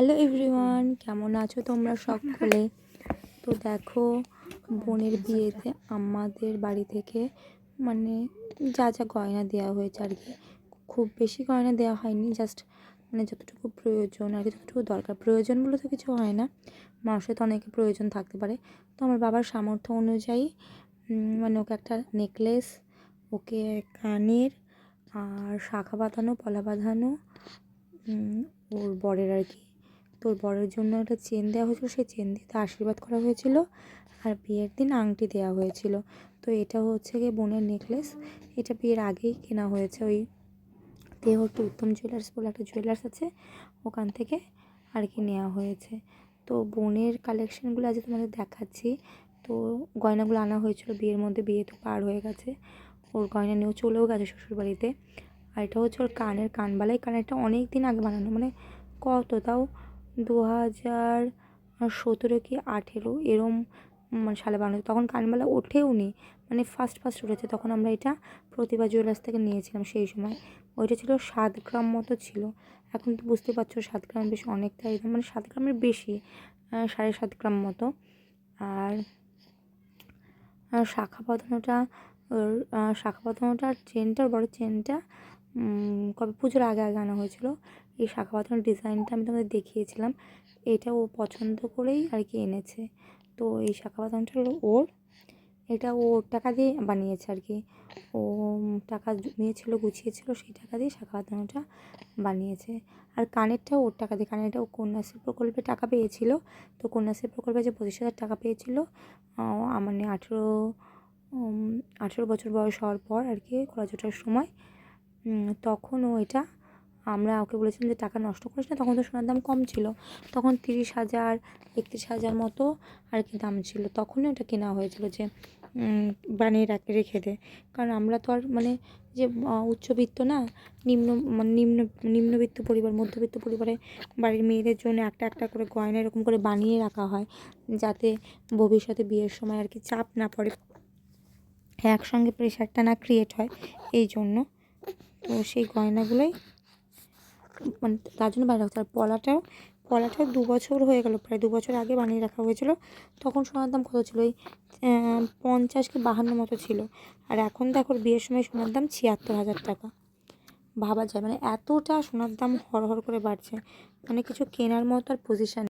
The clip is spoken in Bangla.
হ্যালো এভরিওয়ান কেমন আছো তোমরা সকলে? তো দেখো, বোনের বিয়েতে আমাদের বাড়ি থেকে মানে যা যা গয়না দেওয়া হয়েছে আর কি, খুব বেশি গয়না দেওয়া হয়নি জাস্ট মানে যতটুকু প্রয়োজন আর কি, যতটুকু দরকার। প্রয়োজন বলে তো কিছু হয় না, মানুষের তো অনেক প্রয়োজন থাকতে পারে। তো আমার বাবার সামর্থ্য অনুযায়ী মানে ওকে একটা নেকলেস ওকে কানের আর শাখা বাঁধানো, পলা বাঁধানো ওর বরের আর কি তোর বরের জন্য একটা চেন দেওয়া হয়েছিল, সেই চেন দিয়ে তার আশীর্বাদ করা হয়েছিল আর বিয়ের দিন আংটি দেওয়া হয়েছিল। তো এটা হচ্ছে গিয়ে বোনের নেকলেস এটা বিয়ের আগেই কেনা হয়েছে। ওই দেহটু উত্তম জুয়েলার্স বলে একটা জুয়েলার্স আছে, ওখান থেকে আর কি নেওয়া হয়েছে। তো বোনের কালেকশানগুলো আজ তোমাদের দেখাচ্ছি। তো গয়নাগুলো আনা হয়েছিল, বিয়ের মধ্যে বিয়ে তো পার হয়ে গেছে। ওর গয়না নিয়েও চলেও গেছে শ্বশুরবাড়িতে। আর এটা হচ্ছে ওর কানের কানবালাই কানেরটা অনেক দিন আগে বানানো মানে কত তাও দু হাজার সতেরো কি আঠেরো এরম মানে সালে বানানো তখন কানবালা ওঠেও নি। মানে ফার্স্ট ফার্স্ট উঠেছে। তখন আমরা এটা প্রতিভা জুয়েলার্স থেকে নিয়েছিলাম সেই সময়। ওইটা ছিল সাত গ্রাম মতো ছিল। এখন তো বুঝতে পারছ সাত গ্রাম বেশি অনেকটাই মানে সাত গ্রামের বেশি সাড়ে সাত গ্রাম মতো। আর শাখা বাঁধানোটা শাখা বাঁধানোটার চেনটার বড় চেনটা কবে? পুজোর আগে আগে আনা হয়েছিল। এই শাখা বাঁধানোর ডিজাইনটা আমি তোমাদের দেখিয়েছিলাম। এটা ও পছন্দ করেই আর কি এনেছে। তো এই শাখা বাঁধানোটা হলো ওর। এটা ও টাকা দিয়ে বানিয়েছে আর কি। ও টাকা জমিয়েছিল, গুছিয়েছিল, সেই টাকা দিয়ে শাখা বাঁধানোটা বানিয়েছে। আর কানেরটাও ওর টাকা দিয়ে। কানেরটা ও কন্যাশ্রী প্রকল্পে টাকা পেয়েছিল। তো কন্যাশ্রী প্রকল্পে যে পঁচিশ হাজার টাকা পেয়েছিল মানে আঠেরো আঠেরো বছর বয়স হওয়ার পর আর কি কলেজটার সময় তখন ও এটা আমরা ওকে বলেছিলাম যে, টাকা নষ্ট করিস না। তখন তো সোনার দাম কম ছিল। তখন তিরিশ হাজার, একত্রিশ হাজার মতো আর কি দাম ছিল। তখনই ওটা কেনা হয়েছিল যে বানিয়ে রাখে, রেখে দে। কারণ আমরা তো আর মানে যে উচ্চবিত্ত না, নিম্ন মানে নিম্ন, নিম্নবিত্ত পরিবার, মধ্যবিত্ত পরিবারে বাড়ির মেয়েদের জন্য একটা একটা করে গয়না এরকম করে বানিয়ে রাখা হয়, যাতে ভবিষ্যতে বিয়ের সময় আর কি চাপ না পড়ে। একসঙ্গে প্রেশারটা না ক্রিয়েট হয়, এই জন্য। তো সেই গয়নাগুলোই মানে তার জন্য বানিয়ে রাখতে আর পলাটাও পলাটা দু বছর হয়ে গেল, প্রায় দু বছর আগে বানিয়ে রাখা হয়েছিল। তখন সোনার দাম কত ছিল? ওই পঞ্চাশ কি বাহান্ন মতো ছিল। আর এখন দেখো, বিয়ের সময় সোনার দাম ছিয়াত্তর হাজার টাকা। ভাবা যায় মানে এতটা সোনার দাম হর হর করে বাড়ছে। মানে কিছু কেনার মতো আর পজিশান